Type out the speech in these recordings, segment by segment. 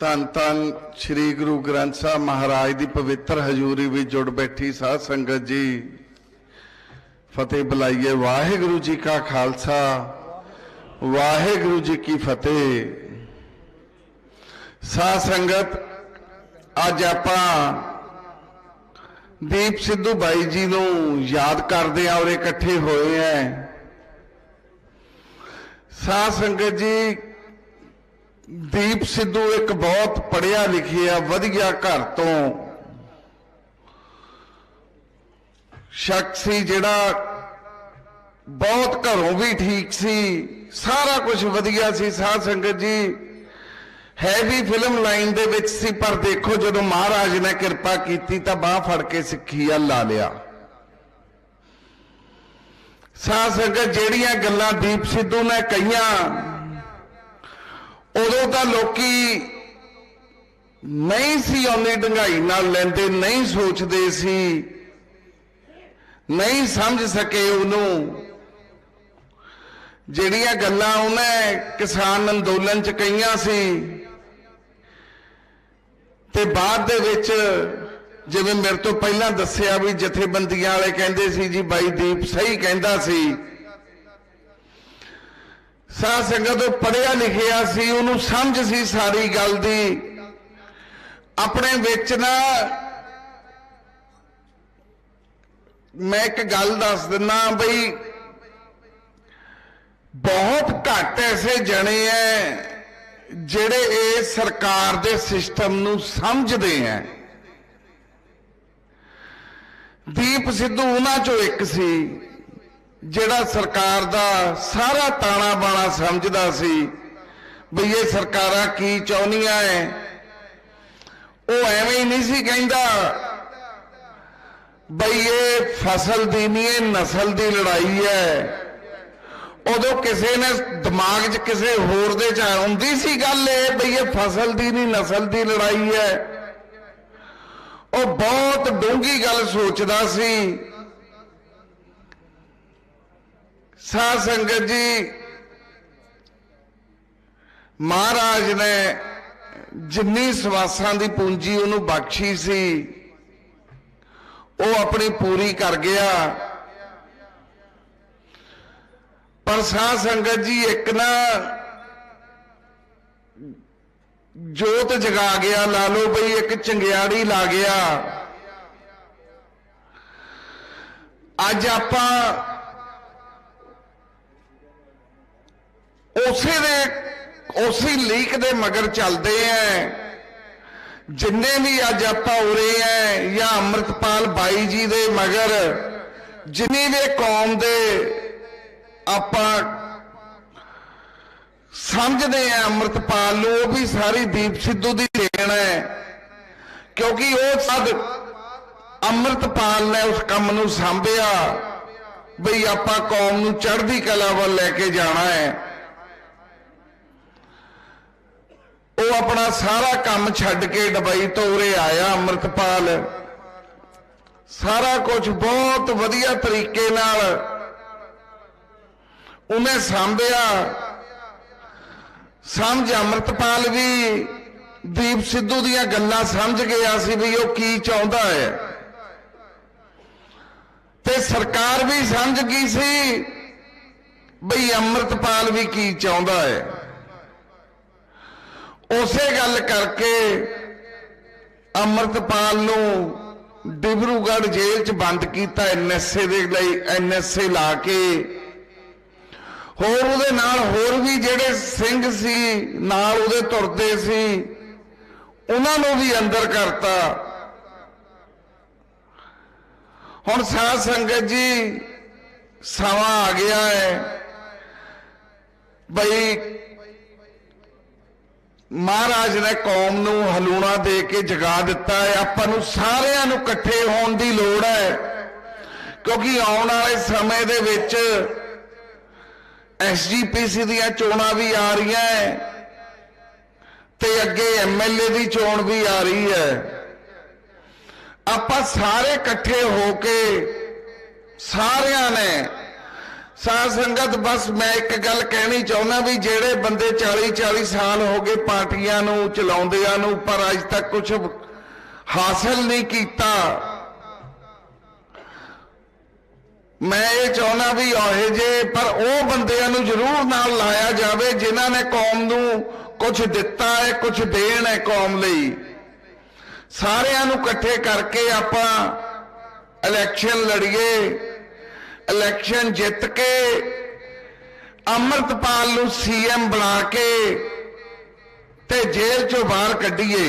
ਧੰਨ ਧੰਨ ਸ੍ਰੀ ਗੁਰੂ ਗ੍ਰੰਥ ਸਾਹਿਬ ਮਹਾਰਾਜ ਦੀ ਪਵਿੱਤਰ ਹਜ਼ੂਰੀ ਵਿੱਚ ਜੁੜ ਬੈਠੀ ਸਾਧ ਸੰਗਤ ਜੀ। ਫਤਿਹ ਬੁਲਾਈਏ। ਵਾਹਿਗੁਰੂ ਜੀ ਕਾ ਖਾਲਸਾ, ਵਾਹਿਗੁਰੂ ਜੀ ਕੀ ਫਤਿਹ। ਸਾਧ ਸੰਗਤ, ਅੱਜ ਆਪਾਂ ਦੀਪ ਸਿੱਧੂ ਬਾਈ ਜੀ ਨੂੰ ਯਾਦ ਕਰਦੇ ਆ ਔਰ ਇਕੱਠੇ ਹੋਏ ਆ ਸਾਧ ਸੰਗਤ ਜੀ ਦੀਪ ਸਿੱਧੂ ਇੱਕ ਬਹੁਤ ਪੜਿਆ ਲਿਖਿਆ, ਵਧੀਆ ਘਰ ਤੋਂ ਸ਼ਖਸ ਸੀ ਜਿਹੜਾ ਬਹੁਤ ਘਰੋਂ ਵੀ ਠੀਕ ਸੀ, ਸਾਰਾ ਕੁਝ ਵਧੀਆ ਸੀ। ਸਾਧ ਸੰਗਤ ਜੀ ਹੈ ਵੀ ਫਿਲਮ ਲਾਈਨ ਦੇ ਵਿੱਚ ਸੀ, ਪਰ ਦੇਖੋ ਜਦੋਂ ਮਹਾਰਾਜ ਨੇ ਕਿਰਪਾ ਕੀਤੀ ਤਾਂ ਬਾਹ ਫੜ ਕੇ ਸਿੱਖੀ ਆ ਲਾ ਲਿਆ। ਸਾਧ ਸੰਗਤ, ਜਿਹੜੀਆਂ ਗੱਲਾਂ ਦੀਪ ਸਿੱਧੂ ਨੇ ਕਹੀਆਂ ਉਦੋਂ ਤਾਂ ਲੋਕੀ ਨਹੀਂ ਸੀ ਉਹਨੀ ਡੰਗਾਈ ਨਾਲ ਲੈਂਦੇ, ਨਹੀਂ ਸੋਚਦੇ ਸੀ, ਨਹੀਂ ਸਮਝ ਸਕੇ ਉਹਨੂੰ। ਜਿਹੜੀਆਂ ਗੱਲਾਂ ਉਹਨੇ ਕਿਸਾਨ ਅੰਦੋਲਨ ਚ ਕਹੀਆਂ ਸੀ, ਤੇ ਬਾਅਦ ਦੇ ਵਿੱਚ ਜਿਵੇਂ ਮੇਰੇ ਤੋਂ ਪਹਿਲਾਂ ਦੱਸਿਆ ਵੀ ਜਥੇਬੰਦੀਆਂ ਵਾਲੇ ਕਹਿੰਦੇ ਸੀ ਜੀ ਬਾਈ ਦੀਪ ਸਹੀ ਕਹਿੰਦਾ ਸੀ ਸਾਧ ਸੰਗਤ ਉਹ ਪੜਿਆ ਲਿਖਿਆ ਸੀ, ਉਹਨੂੰ ਸਮਝ ਸੀ ਸਾਰੀ ਗੱਲ ਦੀ। ਆਪਣੇ ਵਿੱਚ ਨਾ ਮੈਂ ਇੱਕ ਗੱਲ ਦੱਸ ਦਿੰਨਾ ਬਈ, ਬਹੁਤ ਘੱਟ ਐਸੇ ਜਣੇ ਐ ਜਿਹੜੇ ਇਹ ਸਰਕਾਰ ਦੇ ਸਿਸਟਮ ਨੂੰ ਸਮਝਦੇ ਐ। ਦੀਪ ਸਿੱਧੂ ਉਹਨਾਂ ਚੋਂ ਇੱਕ ਸੀ। ਜਿਹੜਾ ਸਰਕਾਰ ਦਾ ਸਾਰਾ ਤਾਣਾ ਬਾਣਾ ਸਮਝਦਾ ਸੀ ਬਈ ਇਹ ਸਰਕਾਰਾਂ ਕੀ ਚਾਹੁੰਦੀਆਂ ਐ, ਉਹ ਐਵੇਂ ਹੀ ਨਹੀਂ ਸੀ ਕਹਿੰਦਾ ਬਈ ਇਹ ਫਸਲ ਦੀ ਨਹੀਂ, ਇਹ ਨਸਲ ਦੀ ਲੜਾਈ ਹੈ ਉਦੋਂ ਕਿਸੇ ਨੇ ਦਿਮਾਗ 'ਚ ਕਿਸੇ ਹੋਰ ਦੇ 'ਚ ਆਉਂਦੀ ਸੀ ਗੱਲ ਇਹ ਬਈ ਇਹ ਫਸਲ ਦੀ ਨਹੀਂ, ਨਸਲ ਦੀ ਲੜਾਈ ਹੈ ਉਹ ਬਹੁਤ ਡੂੰਗੀ ਗੱਲ ਸੋਚਦਾ ਸੀ ਸਾਧ ਸੰਗਤ ਜੀ, ਮਹਾਰਾਜ ਨੇ ਜਿੰਨੀ ਸਵਾਸਾਂ ਦੀ ਪੂੰਜੀ ਉਹਨੂੰ ਬਖਸ਼ੀ ਸੀ, ਉਹ ਆਪਣੀ ਪੂਰੀ ਕਰ ਗਿਆ। ਪਰ ਸਾਧ ਸੰਗਤ ਜੀ ਇੱਕ ਨਾ ਜੋਤ ਜਗਾ ਗਿਆ, ਲਾ ਲਓ ਬਈ ਇੱਕ ਚੰਗਿਆੜੀ ਲਾ ਗਿਆ। ਅੱਜ ਆਪਾਂ ਉਸੇ ਦੇ, ਉਸੇ ਲੀਕ ਦੇ ਮਗਰ ਚੱਲਦੇ ਆਂ ਜਿੰਨੇ ਵੀ ਅੱਜ ਆਪਾਂ ਉਰੇ ਐ, ਜਾਂ ਅੰਮ੍ਰਿਤਪਾਲ ਬਾਈ ਜੀ ਦੇ ਮਗਰ, ਜਿੰਨੀ ਵੀ ਕੌਮ ਦੇ ਆਪਾਂ ਸਮਝਦੇ ਆ ਅੰਮ੍ਰਿਤਪਾਲ ਨੂੰ, ਉਹ ਵੀ ਸਾਰੀ ਦੀਪ ਸਿੱਧੂ ਦੀ ਦੇਣ ਹੈ ਕਿਉਂਕਿ ਉਹ ਸਦ ਅੰਮ੍ਰਿਤਪਾਲ ਨੇ ਉਸ ਕੰਮ ਨੂੰ ਸੰਭਿਆ, ਬਈ ਆਪਾਂ ਕੌਮ ਨੂੰ ਚੜ੍ਹਦੀ ਕਲਾ ਵੱਲ ਲੈ ਕੇ ਜਾਣਾ ਹੈ ਉਹ ਆਪਣਾ ਸਾਰਾ ਕੰਮ ਛੱਡ ਕੇ ਦੁਬਈ ਤੋਂ ਉਰੇ ਆਇਆ, ਅੰਮ੍ਰਿਤਪਾਲ। ਸਾਰਾ ਕੁਝ ਬਹੁਤ ਵਧੀਆ ਤਰੀਕੇ ਨਾਲ ਉਹਨੇ ਸੰਭਿਆ। ਸਮਝ ਅੰਮ੍ਰਿਤਪਾਲ ਵੀ ਦੀਪ ਸਿੱਧੂ ਦੀਆਂ ਗੱਲਾਂ ਸਮਝ ਗਿਆ ਸੀ ਵੀ ਉਹ ਕੀ ਚਾਹੁੰਦਾ ਹੈ। ਤੇ ਸਰਕਾਰ ਵੀ ਸਮਝ ਗਈ ਸੀ ਬਈ ਅੰਮ੍ਰਿਤਪਾਲ ਵੀ ਕੀ ਚਾਹੁੰਦਾ ਹੈ। ਉਸੇ ਗੱਲ ਕਰਕੇ ਅੰਮ੍ਰਿਤਪਾਲ ਨੂੰ ਡਿਬਰੂਗੜ੍ਹ ਜੇਲ੍ਹ 'ਚ ਬੰਦ ਕੀਤਾ ਐਨਐਸਏ ਦੇ ਲਈ ਐਨਐਸਏ ਲਾ ਕੇ। ਹੋਰ ਉਹਦੇ ਨਾਲ ਹੋਰ ਵੀ ਜਿਹੜੇ ਸਿੰਘ ਸੀ, ਨਾਲ ਉਹਦੇ ਤੁਰਦੇ ਸੀ, ਉਹਨਾਂ ਨੂੰ ਵੀ ਅੰਦਰ ਕਰਤਾ। ਹੁਣ ਸਾਧ ਸੰਗਤ ਜੀ, ਸਮਾਂ ਆ ਗਿਆ ਹੈ। ਬਈ ਮਹਾਰਾਜ ਨੇ ਕੌਮ ਨੂੰ ਹਲੂਣਾ ਦੇ ਕੇ ਜਗਾ ਦਿੱਤਾ ਹੈ। ਆਪਾਂ ਨੂੰ ਸਾਰਿਆਂ ਨੂੰ ਇਕੱਠੇ ਹੋਣ ਦੀ ਲੋੜ ਹੈ। ਕਿਉਂਕਿ ਆਉਣ ਵਾਲੇ ਸਮੇਂ ਦੇ ਵਿੱਚ ਐਸਜੀਪੀਸੀ ਦੀਆਂ ਚੋਣਾਂ ਵੀ ਆ ਰਹੀਆਂ ਹੈ ਤੇ ਅੱਗੇ ਐਮਐਲਏ ਦੀ ਚੋਣ ਵੀ ਆ ਰਹੀ ਹੈ। ਆਪਾਂ ਸਾਰੇ ਇਕੱਠੇ ਹੋ ਕੇ ਸਾਰਿਆਂ ਨੇ ਸਾਧ ਸੰਗਤ, ਬਸ ਮੈਂ ਇੱਕ ਗੱਲ ਕਹਿਣੀ ਚਾਹੁੰਦਾ ਵੀ ਜਿਹੜੇ ਬੰਦੇ 40 40 ਸਾਲ ਹੋ ਗਏ ਪਾਰਟੀਆਂ ਨੂੰ, ਚਲਾਉਂਦਿਆਂ ਨੂੰ, ਪਰ ਅਜ ਤੱਕ ਕੁਝ ਹਾਸਲ ਨਹੀਂ ਕੀਤਾ। ਮੈਂ ਇਹ ਚਾਹੁੰਦਾ ਵੀ ਉਹੇ ਜੇ, ਪਰ ਉਹ ਬੰਦਿਆਂ ਨੂੰ ਜ਼ਰੂਰ ਨਾਲ ਲਾਇਆ ਜਾਵੇ ਜਿਨ੍ਹਾਂ ਨੇ ਕੌਮ ਨੂੰ ਕੁਝ ਦਿੱਤਾ ਹੈ ਕੁਝ ਦੇਣ ਹੈ ਕੌਮ ਲਈ। ਸਾਰਿਆਂ ਨੂੰ ਇਕੱਠੇ ਕਰਕੇ ਆਪਾਂ ਇਲੈਕਸ਼ਨ ਲੜੀਏ। ਇਲੈਕਸ਼ਨ ਜਿੱਤ ਕੇ ਅਮਰਤਪਾਲ ਨੂੰ ਸੀਐਮ ਬਣਾ ਕੇ ਤੇ ਜੇਲ੍ਹ ਚੋਂ ਬਾਹਰ ਕੱਢੀਏ।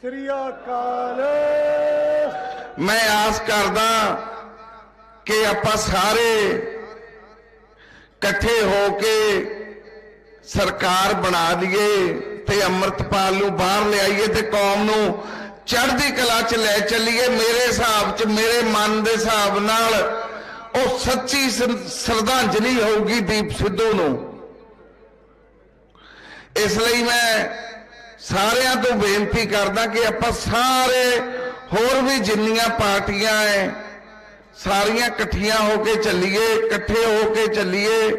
ਸ੍ਰੀ ਅਕਾਲ। ਮੈਂ ਆਸ ਕਰਦਾ ਕਿ ਆਪਾਂ ਸਾਰੇ ਇਕੱਠੇ ਹੋ ਕੇ ਸਰਕਾਰ ਬਣਾ ਲਈਏ ਤੇ ਅੰਮ੍ਰਿਤਪਾਲ ਨੂੰ ਬਾਹਰ ਲਿਆਈਏ ਤੇ ਕੌਮ ਨੂੰ ਚੜ੍ਹਦੀ ਕਲਾ 'ਚ ਲੈ ਚੱਲੀਏ, ਮੇਰੇ ਹਿਸਾਬ 'ਚ, ਮੇਰੇ ਮਨ ਦੇ ਹਿਸਾਬ ਨਾਲ ਉਹ ਸੱਚੀ ਸ਼ਰਧਾਂਜਲੀ ਹੋਊਗੀ ਦੀਪ ਸਿੱਧੂ ਨੂੰ। ਇਸ ਲਈ ਮੈਂ ਸਾਰਿਆਂ ਤੋਂ ਬੇਨਤੀ ਕਰਦਾ ਕਿ ਆਪਾਂ ਸਾਰੇ ਹੋਰ ਵੀ ਜਿੰਨੀਆਂ ਪਾਰਟੀਆਂ ਐ, ਸਾਰੀਆਂ ਇਕੱਠੀਆਂ ਹੋ ਕੇ ਚੱਲੀਏ, ਇਕੱਠੇ ਹੋ ਕੇ ਚੱਲੀਏ,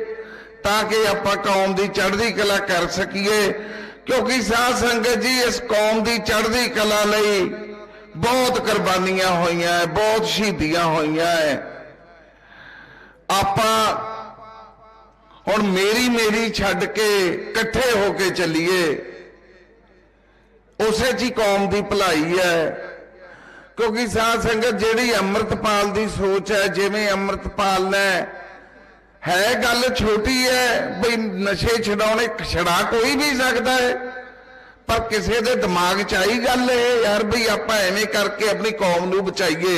ਤਾਂ ਕਿ ਆਪਾਂ ਕੌਮ ਦੀ ਚੜ੍ਹਦੀ ਕਲਾ ਕਰ ਸਕੀਏ। ਕਿਉਂਕਿ ਸਾਧ ਸੰਗਤ ਜੀ ਇਸ ਕੌਮ ਦੀ ਚੜ੍ਹਦੀ ਕਲਾ ਲਈ ਬਹੁਤ ਕੁਰਬਾਨੀਆਂ ਹੋਈਆਂ ਹੈ, ਬਹੁਤ ਸ਼ਹੀਦੀਆਂ ਹੋਈਆਂ ਹੈ। ਆਪਾਂ ਹੁਣ ਮੇਰੀ ਮੇਰੀ ਛੱਡ ਕੇ ਇਕੱਠੇ ਹੋ ਕੇ ਚੱਲੀਏ, ਉਸੇ 'ਚ ਹੀ ਕੌਮ ਦੀ ਭਲਾਈ ਹੈ। ਕਿਉਂਕਿ ਸਾਧ ਸੰਗਤ ਜਿਹੜੀ ਅੰਮ੍ਰਿਤਪਾਲ ਦੀ ਸੋਚ ਹੈ, ਜਿਵੇਂ ਅੰਮ੍ਰਿਤਪਾਲ ਨੇ ਹੈ ਗੱਲ ਛੋਟੀ ਹੈ, ਬਈ ਨਸ਼ੇ ਛਡਾਉਣੇ, ਛਡਾ ਕੋਈ ਵੀ ਸਕਦਾ ਹੈ। ਪਰ ਕਿਸੇ ਦੇ ਦਿਮਾਗ 'ਚ ਆਈ ਗੱਲ ਹੈ, ਯਾਰ ਬਈ ਆਪਾਂ ਐਵੇਂ ਕਰਕੇ ਆਪਣੀ ਕੌਮ ਨੂੰ ਬਚਾਈਏ।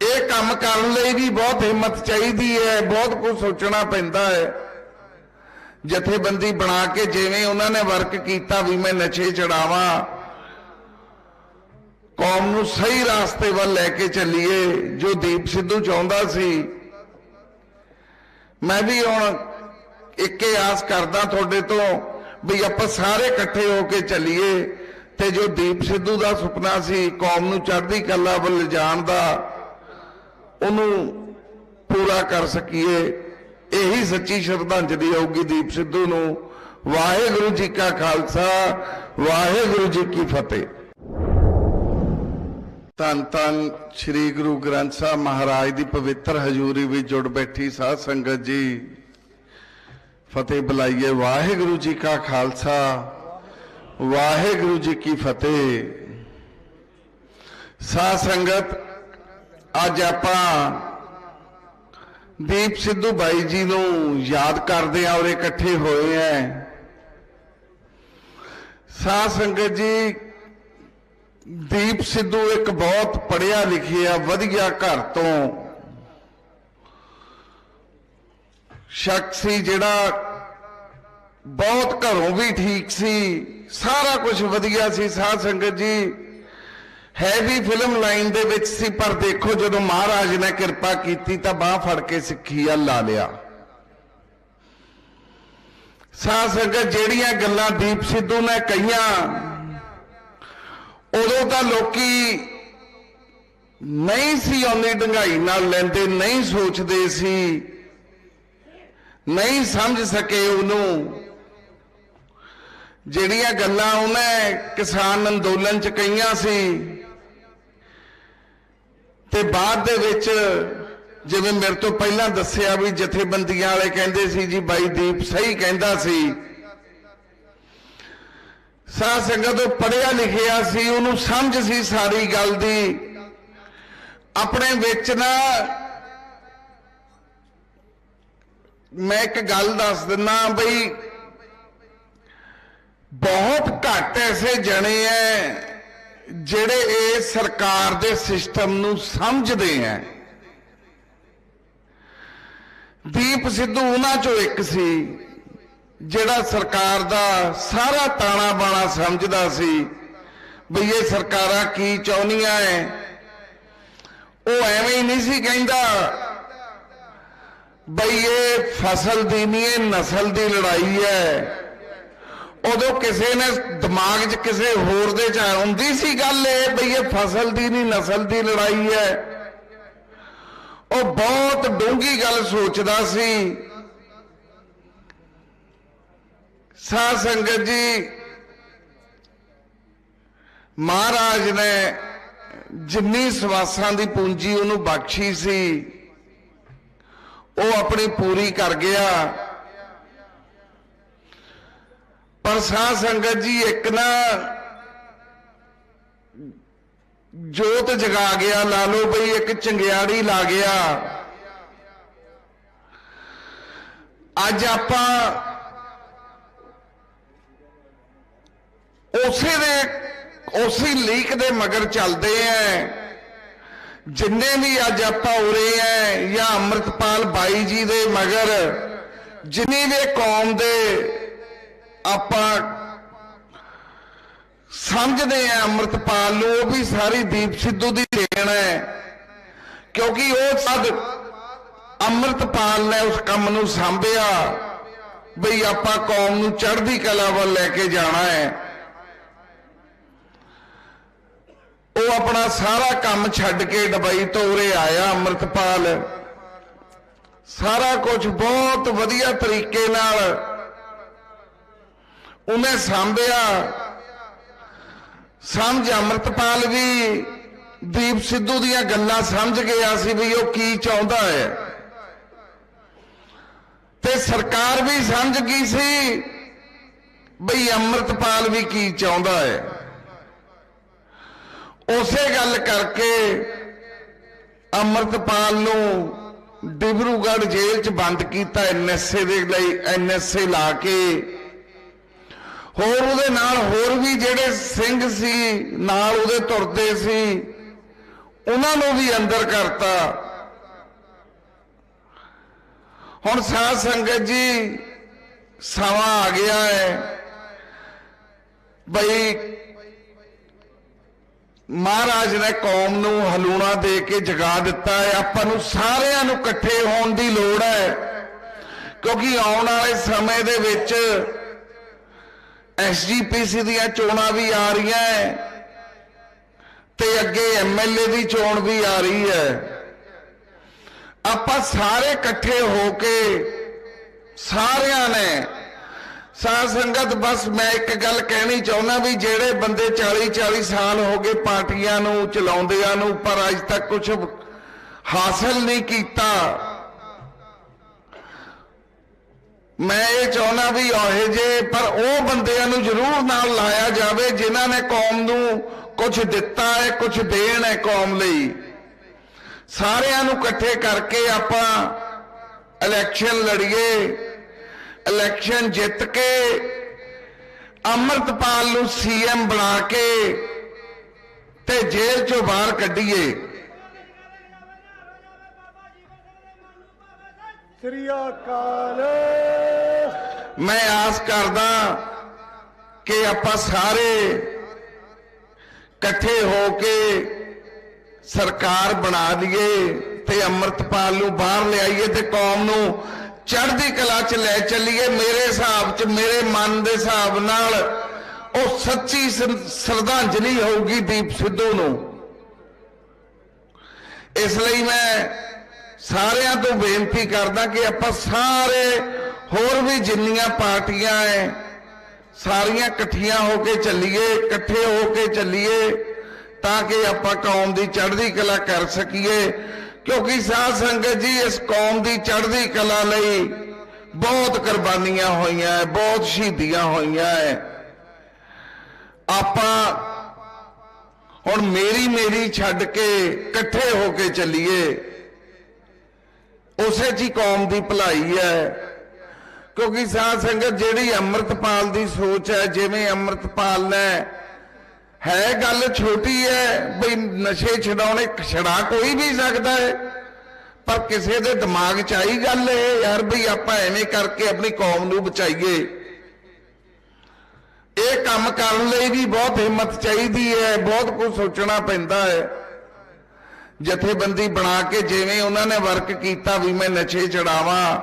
ਇਹ ਕੰਮ ਕਰਨ ਲਈ ਵੀ ਬਹੁਤ ਹਿੰਮਤ ਚਾਹੀਦੀ ਹੈ, ਬਹੁਤ ਕੁਝ ਸੋਚਣਾ ਪੈਂਦਾ ਹੈ। ਜਥੇਬੰਦੀ ਬਣਾ ਕੇ ਜਿਵੇਂ ਉਹਨਾਂ ਨੇ ਵਰਕ ਕੀਤਾ ਵੀ ਮੈਂ ਨਸ਼ੇ ਚੜਾਵਾਂ ਕੌਮ ਨੂੰ ਸਹੀ ਰਾਸਤੇ ਵੱਲ ਲੈ ਕੇ ਚੱਲੀਏ, ਜੋ ਦੀਪ ਸਿੱਧੂ ਚਾਹੁੰਦਾ ਸੀ। ਮੈਂ ਵੀ ਹੁਣ ਇੱਕੇ ਆਸ ਕਰਦਾ ਤੁਹਾਡੇ ਤੋਂ ਵੀ ਆਪਾਂ ਸਾਰੇ ਇਕੱਠੇ ਹੋ ਕੇ ਚੱਲੀਏ ਤੇ ਜੋ ਦੀਪ ਸਿੱਧੂ ਦਾ ਸੁਪਨਾ ਸੀ ਕੌਮ ਨੂੰ ਚੜ੍ਹਦੀ ਕਲਾ ਵੱਲ ਲਿਜਾਣ ਦਾ, ਉਹਨੂੰ ਪੂਰਾ ਕਰ ਸਕੀਏ, ਇਹੀ ਸੱਚੀ ਸ਼ਰਧਾਂਜਲੀ ਹੋਊਗੀ ਦੀਪ ਸਿੱਧੂ ਨੂੰ। ਵਾਹਿਗੁਰੂ ਜੀ ਕਾ ਖਾਲਸਾ, ਵਾਹਿਗੁਰੂ ਜੀ ਕੀ ਫਤਿਹ। ਧੰਨ ਧੰਨ ਸ੍ਰੀ ਗੁਰੂ ਗ੍ਰੰਥ ਸਾਹਿਬ ਮਹਾਰਾਜ ਦੀ ਪਵਿੱਤਰ ਹਜ਼ੂਰੀ ਵਿੱਚ ਜੁੜ ਬੈਠੀ ਸਾਧ ਸੰਗਤ ਜੀ। ਫਤਿਹ ਬੁਲਾਈਏ। ਵਾਹਿਗੁਰੂ ਜੀ ਕਾ ਖਾਲਸਾ, ਵਾਹਿਗੁਰੂ ਜੀ ਕੀ ਫਤਿਹ। ਸਾਧ ਸੰਗਤ, ਅੱਜ ਆਪਾਂ ਦੀਪ ਸਿੱਧੂ ਬਾਈ ਜੀ ਨੂੰ ਯਾਦ ਕਰਦੇ ਆ ਔਰ ਇਕੱਠੇ ਹੋਏ ਆ ਸਾਧ ਸੰਗਤ ਜੀ ਦੀਪ ਸਿੱਧੂ ਇੱਕ ਬਹੁਤ ਪੜਿਆ ਲਿਖਿਆ, ਵਧੀਆ ਘਰ ਤੋਂ ਸ਼ਖਸ ਸੀ ਜਿਹੜਾ ਬਹੁਤ ਘਰੋਂ ਵੀ ਠੀਕ ਸੀ, ਸਾਰਾ ਕੁਝ ਵਧੀਆ ਸੀ। ਸਾਧ ਸੰਗਤ ਜੀ ਹੈ ਵੀ ਫਿਲਮ ਲਾਈਨ ਦੇ ਵਿੱਚ ਸੀ, ਪਰ ਦੇਖੋ ਜਦੋਂ ਮਹਾਰਾਜ ਨੇ ਕਿਰਪਾ ਕੀਤੀ ਤਾਂ ਬਾਹ ਫੜ ਕੇ ਸਿੱਖੀ ਆ, ਲਾ ਲਿਆ। ਸਾਧ ਸੰਗਤ, ਜਿਹੜੀਆਂ ਗੱਲਾਂ ਦੀਪ ਸਿੱਧੂ ਨੇ ਕਹੀਆਂ ਉਦੋਂ ਤਾਂ ਲੋਕੀ ਨਹੀਂ ਸੀ ਉਹਨੀ ਡੰਗਾਈ ਨਾਲ ਲੈਂਦੇ, ਨਹੀਂ ਸੋਚਦੇ ਸੀ, ਨਹੀਂ ਸਮਝ ਸਕੇ ਉਹਨੂੰ। ਜਿਹੜੀਆਂ ਗੱਲਾਂ ਉਹਨੇ ਕਿਸਾਨ ਅੰਦੋਲਨ ਚ ਕਹੀਆਂ ਸੀ, ਤੇ ਬਾਅਦ ਦੇ ਵਿੱਚ ਜਿਵੇਂ ਮੇਰੇ ਤੋਂ ਪਹਿਲਾਂ ਦੱਸਿਆ ਵੀ ਜਥੇਬੰਦੀਆਂ ਵਾਲੇ ਕਹਿੰਦੇ ਸੀ ਜੀ ਬਾਈ ਦੀਪ ਸਹੀ ਕਹਿੰਦਾ ਸੀ ਸਾਧ ਸੰਗਤ ਉਹ ਪੜਿਆ ਲਿਖਿਆ ਸੀ, ਉਹਨੂੰ ਸਮਝ ਸੀ ਸਾਰੀ ਗੱਲ ਦੀ। ਆਪਣੇ ਵਿੱਚ ਨਾ ਮੈਂ ਇੱਕ ਗੱਲ ਦੱਸ ਦਿੰਦਾ ਬਈ, ਬਹੁਤ ਘੱਟ ਐਸੇ ਜਣੇ ਐ ਜਿਹੜੇ ਇਹ ਸਰਕਾਰ ਦੇ ਸਿਸਟਮ ਨੂੰ ਸਮਝਦੇ ਐ। ਦੀਪ ਸਿੱਧੂ ਉਹਨਾਂ ਚੋਂ ਇੱਕ ਸੀ। ਜਿਹੜਾ ਸਰਕਾਰ ਦਾ ਸਾਰਾ ਤਾਣਾ ਬਾਣਾ ਸਮਝਦਾ ਸੀ ਵੀ ਇਹ ਸਰਕਾਰਾਂ ਕੀ ਚਾਹੁੰਦੀਆਂ ਐ, ਉਹ ਐਵੇਂ ਹੀ ਨਹੀਂ ਸੀ ਕਹਿੰਦਾ ਬਈ ਇਹ ਫਸਲ ਦੀ ਨਹੀਂ, ਇਹ ਨਸਲ ਦੀ ਲੜਾਈ ਹੈ ਉਦੋਂ ਕਿਸੇ ਨੇ ਦਿਮਾਗ 'ਚ ਕਿਸੇ ਹੋਰ ਦੇ 'ਚ ਆਉਂਦੀ ਸੀ ਗੱਲ ਇਹ ਬਈ ਇਹ ਫਸਲ ਦੀ ਨਹੀਂ, ਨਸਲ ਦੀ ਲੜਾਈ ਹੈ ਉਹ ਬਹੁਤ ਡੂੰਗੀ ਗੱਲ ਸੋਚਦਾ ਸੀ ਸਾਧ ਸੰਗਤ ਜੀ, ਮਹਾਰਾਜ ਨੇ ਜਿੰਨੀ ਸਵਾਸਾਂ ਦੀ ਪੂੰਜੀ ਉਹਨੂੰ ਬਖਸ਼ੀ ਸੀ, ਉਹ ਆਪਣੀ ਪੂਰੀ ਕਰ ਗਿਆ। ਪਰ ਸਾਧ ਸੰਗਤ ਜੀ, ਇੱਕ ਨਾ ਜੋਤ ਜਗਾ ਗਿਆ, ਲਾ ਲਓ ਬਈ ਇੱਕ ਚੰਗਿਆੜੀ ਲਾ ਗਿਆ। ਅੱਜ ਆਪਾਂ ਉਸੇ ਦੇ, ਉਸੇ ਲੀਕ ਦੇ ਮਗਰ ਚੱਲਦੇ ਆਂ ਜਿੰਨੇ ਵੀ ਅੱਜ ਆਪਾਂ ਉਰੇ ਆਂ ਜਾਂ ਅੰਮ੍ਰਿਤਪਾਲ ਬਾਈ ਜੀ ਦੇ ਮਗਰ, ਜਿੰਨੀ ਵੀ ਕੌਮ ਦੇ ਆਪਾਂ ਸਮਝਦੇ ਆ ਅੰਮ੍ਰਿਤਪਾਲ ਨੂੰ, ਉਹ ਵੀ ਸਾਰੀ ਦੀਪ ਸਿੱਧੂ ਦੀ ਦੇਣ ਹੈ ਕਿਉਂਕਿ ਉਹ ਸਦ ਅੰਮ੍ਰਿਤਪਾਲ ਨੇ ਉਸ ਕੰਮ ਨੂੰ ਸੰਭਿਆ, ਬਈ ਆਪਾਂ ਕੌਮ ਨੂੰ ਚੜ੍ਹਦੀ ਕਲਾ ਵੱਲ ਲੈ ਕੇ ਜਾਣਾ ਹੈ ਉਹ ਆਪਣਾ ਸਾਰਾ ਕੰਮ ਛੱਡ ਕੇ ਦੁਬਈ ਤੋਂ ਉਰੇ ਆਇਆ, ਅੰਮ੍ਰਿਤਪਾਲ। ਸਾਰਾ ਕੁਝ ਬਹੁਤ ਵਧੀਆ ਤਰੀਕੇ ਨਾਲ ਉਹਨੇ ਸੰਭਿਆ। ਸਮਝ ਅੰਮ੍ਰਿਤਪਾਲ ਵੀ ਦੀਪ ਸਿੱਧੂ ਦੀਆਂ ਗੱਲਾਂ ਸਮਝ ਗਿਆ ਸੀ ਵੀ ਉਹ ਕੀ ਚਾਹੁੰਦਾ ਹੈ। ਤੇ ਸਰਕਾਰ ਵੀ ਸਮਝ ਗਈ ਸੀ ਬਈ ਅੰਮ੍ਰਿਤਪਾਲ ਵੀ ਕੀ ਚਾਹੁੰਦਾ ਹੈ। ਉਸੇ ਗੱਲ ਕਰਕੇ ਅੰਮ੍ਰਿਤਪਾਲ ਨੂੰ ਡਿਬਰੂਗੜ੍ਹ ਜੇਲ੍ਹ 'ਚ ਬੰਦ ਕੀਤਾ ਐਨਐਸਏ ਦੇ ਲਈ ਐਨਐਸਏ ਲਾ ਕੇ। ਹੋਰ ਉਹਦੇ ਨਾਲ ਹੋਰ ਵੀ ਜਿਹੜੇ ਸਿੰਘ ਸੀ, ਨਾਲ ਉਹਦੇ ਤੁਰਦੇ ਸੀ, ਉਹਨਾਂ ਨੂੰ ਵੀ ਅੰਦਰ ਕਰਤਾ। ਹੁਣ ਸਾਧ ਸੰਗਤ ਜੀ, ਸਮਾਂ ਆ ਗਿਆ ਹੈ। ਬਈ ਮਹਾਰਾਜ ਨੇ ਕੌਮ ਨੂੰ ਹਲੂਣਾ ਦੇ ਕੇ ਜਗਾ ਦਿੱਤਾ ਹੈ। ਆਪਾਂ ਨੂੰ ਸਾਰਿਆਂ ਨੂੰ ਇਕੱਠੇ ਹੋਣ ਦੀ ਲੋੜ ਹੈ। ਕਿਉਂਕਿ ਆਉਣ ਵਾਲੇ ਸਮੇਂ ਦੇ ਵਿੱਚ ਐਸਜੀਪੀਸੀ ਦੀਆਂ ਚੋਣਾਂ ਵੀ ਆ ਰਹੀਆਂ ਹੈ ਤੇ ਅੱਗੇ ਐਮਐਲਏ ਦੀ ਚੋਣ ਵੀ ਆ ਰਹੀ ਹੈ। ਆਪਾਂ ਸਾਰੇ ਇਕੱਠੇ ਹੋ ਕੇ ਸਾਰਿਆਂ ਨੇ ਸਾਧ ਸੰਗਤ, ਬਸ ਮੈਂ ਇੱਕ ਗੱਲ ਕਹਿਣੀ ਚਾਹੁੰਦਾ ਵੀ ਜਿਹੜੇ ਬੰਦੇ 40 40 ਸਾਲ ਹੋ ਗਏ ਪਾਰਟੀਆਂ ਨੂੰ, ਚਲਾਉਂਦਿਆਂ ਨੂੰ, ਪਰ ਅੱਜ ਤੱਕ ਕੁਝ ਹਾਸਲ ਨਹੀਂ ਕੀਤਾ। ਮੈਂ ਇਹ ਚਾਹੁੰਦਾ ਵੀ ਉਹੇ ਜੇ, ਪਰ ਉਹ ਬੰਦਿਆਂ ਨੂੰ ਜ਼ਰੂਰ ਨਾਲ ਲਾਇਆ ਜਾਵੇ ਜਿਨ੍ਹਾਂ ਨੇ ਕੌਮ ਨੂੰ ਕੁਝ ਦਿੱਤਾ ਹੈ ਕੁਝ ਦੇਣ ਹੈ ਕੌਮ ਲਈ। ਸਾਰਿਆਂ ਨੂੰ ਇਕੱਠੇ ਕਰਕੇ ਆਪਾਂ ਇਲੈਕਸ਼ਨ ਲੜੀਏ। ਇਲੈਕਸ਼ਨ ਜਿੱਤ ਕੇ ਅੰਮ੍ਰਿਤਪਾਲ ਨੂੰ ਸੀਐਮ ਬਣਾ ਕੇ ਤੇ ਜੇਲ੍ਹ ਚੋਂ ਬਾਹਰ ਕੱਢੀਏ। ਸ੍ਰੀ ਅਕਾਲ। ਮੈਂ ਆਸ ਕਰਦਾ ਕਿ ਆਪਾਂ ਸਾਰੇ ਇਕੱਠੇ ਹੋ ਕੇ ਸਰਕਾਰ ਬਣਾ ਲਈਏ ਤੇ ਅੰਮ੍ਰਿਤਪਾਲ ਨੂੰ ਬਾਹਰ ਲਿਆਈਏ ਤੇ ਕੌਮ ਨੂੰ ਚੜ੍ਹਦੀ ਕਲਾ 'ਚ ਲੈ ਚੱਲੀਏ, ਮੇਰੇ ਹਿਸਾਬ 'ਚ, ਮੇਰੇ ਮਨ ਦੇ ਹਿਸਾਬ ਨਾਲ, ਉਹ ਸੱਚੀ ਸ਼ਰਧਾਂਜਲੀ ਹੋਊਗੀ ਦੀਪ ਸਿੱਧੂ ਨੂੰ। ਇਸ ਲਈ ਮੈਂ ਸਾਰਿਆਂ ਤੋਂ ਬੇਨਤੀ ਕਰਦਾ ਕਿ ਆਪਾਂ ਸਾਰੇ ਹੋਰ ਵੀ ਜਿੰਨੀਆਂ ਪਾਰਟੀਆਂ ਐ, ਸਾਰੀਆਂ ਇਕੱਠੀਆਂ ਹੋ ਕੇ ਚੱਲੀਏ, ਇਕੱਠੇ ਹੋ ਕੇ ਚੱਲੀਏ, ਤਾਂ ਕਿ ਆਪਾਂ ਕੌਮ ਦੀ ਚੜ੍ਹਦੀ ਕਲਾ ਕਰ ਸਕੀਏ। ਕਿਉਂਕਿ ਸਾਧ ਸੰਗਤ ਜੀ ਇਸ ਕੌਮ ਦੀ ਚੜ੍ਹਦੀ ਕਲਾ ਲਈ ਬਹੁਤ ਕੁਰਬਾਨੀਆਂ ਹੋਈਆਂ ਹੈ, ਬਹੁਤ ਸ਼ਹੀਦੀਆਂ ਹੋਈਆਂ ਹੈ। ਆਪਾਂ ਹੁਣ ਮੇਰੀ ਮੇਰੀ ਛੱਡ ਕੇ ਇਕੱਠੇ ਹੋ ਕੇ ਚੱਲੀਏ, ਉਸੇ 'ਚ ਹੀ ਕੌਮ ਦੀ ਭਲਾਈ ਹੈ। ਕਿਉਂਕਿ ਸਾਧ ਸੰਗਤ ਜਿਹੜੀ ਅੰਮ੍ਰਿਤਪਾਲ ਦੀ ਸੋਚ ਹੈ, ਜਿਵੇਂ ਅੰਮ੍ਰਿਤਪਾਲ ਨੇ ਹੈ ਗੱਲ ਛੋਟੀ ਹੈ, ਬਈ ਨਸ਼ੇ ਛਡਾਉਣੇ, ਛਡਾ ਕੋਈ ਵੀ ਸਕਦਾ ਹੈ। ਪਰ ਕਿਸੇ ਦੇ ਦਿਮਾਗ 'ਚ ਆਈ ਗੱਲ ਹੈ ਯਾਰ ਬਈ ਆਪਾਂ ਐਵੇਂ ਕਰਕੇ ਆਪਣੀ ਕੌਮ ਨੂੰ ਬਚਾਈਏ। ਇਹ ਕੰਮ ਕਰਨ ਲਈ ਵੀ ਬਹੁਤ ਹਿੰਮਤ ਚਾਹੀਦੀ ਹੈ, ਬਹੁਤ ਕੁਝ ਸੋਚਣਾ ਪੈਂਦਾ ਹੈ। ਜਥੇਬੰਦੀ ਬਣਾ ਕੇ ਜਿਵੇਂ ਉਹਨਾਂ ਨੇ ਵਰਕ ਕੀਤਾ ਵੀ ਮੈਂ ਨਸ਼ੇ ਛਡਾਵਾਂ,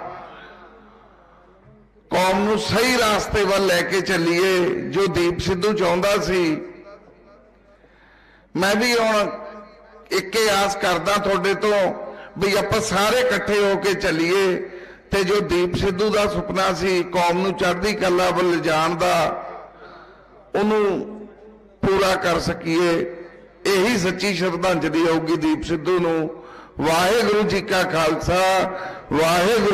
ਕੌਮ ਨੂੰ ਸਹੀ ਰਾਸਤੇ ਵੱਲ ਲੈ ਕੇ ਚੱਲੀਏ, ਜੋ ਦੀਪ ਸਿੱਧੂ ਚਾਹੁੰਦਾ ਸੀ। ਮੈਂ ਵੀ ਹੁਣ ਇੱਕੇ ਆਸ ਕਰਦਾ ਤੁਹਾਡੇ ਤੋਂ ਵੀ ਆਪਾਂ ਸਾਰੇ ਇਕੱਠੇ ਹੋ ਕੇ ਚੱਲੀਏ ਤੇ ਜੋ ਦੀਪ ਸਿੱਧੂ ਦਾ ਸੁਪਨਾ ਸੀ ਕੌਮ ਨੂੰ ਚੜ੍ਹਦੀ ਕਲਾ ਵੱਲ ਲਿਜਾਣ ਦਾ, ਉਹਨੂੰ ਪੂਰਾ ਕਰ ਸਕੀਏ, ਇਹੀ ਸੱਚੀ ਸ਼ਰਧਾਂਜਲੀ ਹੋਊਗੀ ਦੀਪ ਸਿੱਧੂ ਨੂੰ। ਵਾਹਿਗੁਰੂ ਜੀ ਕਾ ਖਾਲਸਾ, ਵਾਹਿਗੁਰੂ